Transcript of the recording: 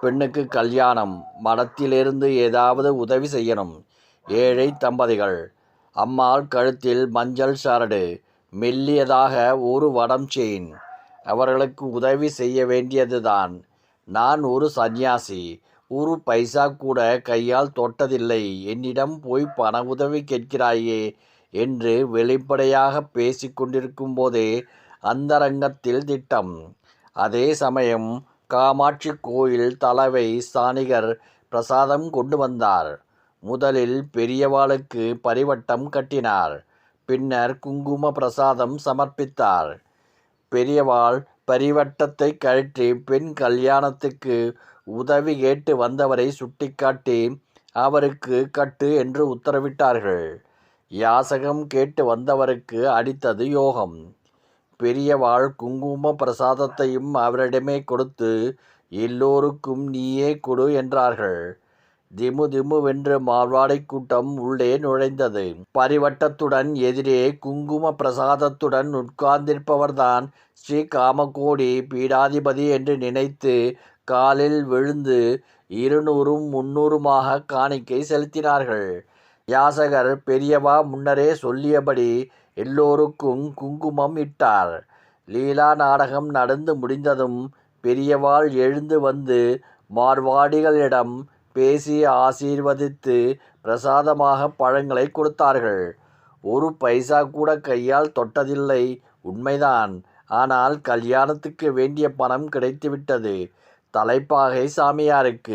பெண்ணுக்கு கல்யாணம் மடத்திலிருந்து ஏதாவது உதவி செய்யணும். ஏழை தம்பதிகள் அம்மாள் கழுத்தில் மஞ்சள் சரடு மெல்லியதாக ஒரு வடம் செயின் அவர்களுக்கு உதவி செய்ய வேண்டியதுதான். நான் ஒரு சந்நியாசி ஒரு பைசா கூட கையால் தொட்டதில்லை. என்னிடம் போய் பண உதவி கேட்கிறாயே என்று வெளிப்படையாக பேசிக்கொண்டிருக்கும் போதே அந்தரங்கத்தில் திட்டம். அதே சமயம் காமாட்சி கோயில் தலைவை சாணிகர் பிரசாதம் கொண்டு வந்தார். முதலில் பெரியவாளுக்கு பரிவட்டம் கட்டினார். பின்னர் குங்கும பிரசாதம் சமர்ப்பித்தார். பெரியவாள் பரிவட்டத்தை கழற்றி பெண் கல்யாணத்துக்கு உதவி கேட்டு வந்தவரை சுட்டிக்காட்டி அவருக்கு கட்டு என்று உத்தரவிட்டார்கள். யாசகம் கேட்டு வந்தவருக்கு அடித்தது யோகம். பெரியவாள் குங்கும பிரசாதத்தையும் அவரிடமே கொடுத்து எல்லோருக்கும் நீயே கொடு என்றார்கள். திமு திமுவென்று மார்வாடை கூட்டம் உள்ளே நுழைந்தது. பரிவட்டத்துடன் எதிரே குங்கும பிரசாதத்துடன் உட்கார்ந்திருப்பவர்தான் ஸ்ரீ காமகோடி பீடாதிபதி என்று நினைத்து காலில் விழுந்து இருநூறும் முன்னூறுமாக காணிக்கை செலுத்தினார்கள். யாசகர் பெரியவா முன்னரே சொல்லியபடி எல்லோருக்கும் குங்குமம் இட்டார். லீலா நாடகம் நடந்து முடிந்ததும் பெரியவாள் எழுந்து வந்து மார்வாடிகளிடம் பேசி ஆசீர்வதித்து பிரசாதமாக பழங்களை கொடுத்தார்கள். ஒரு பைசா கூட கையால் தொட்டதில்லை உண்மைதான். ஆனால் கல்யாணத்துக்கு வேண்டிய பணம் கிடைத்துவிட்டது. தலைப்பாகை சாமியாருக்கு